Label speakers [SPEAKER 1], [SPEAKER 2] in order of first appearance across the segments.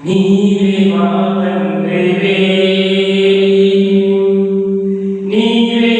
[SPEAKER 1] நீவே Madhan நீவே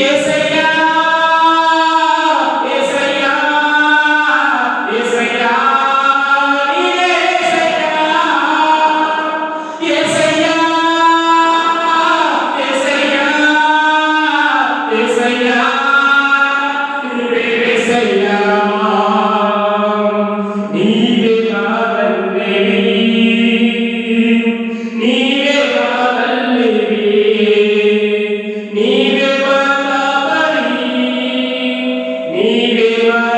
[SPEAKER 1] Eu sei. É Amen.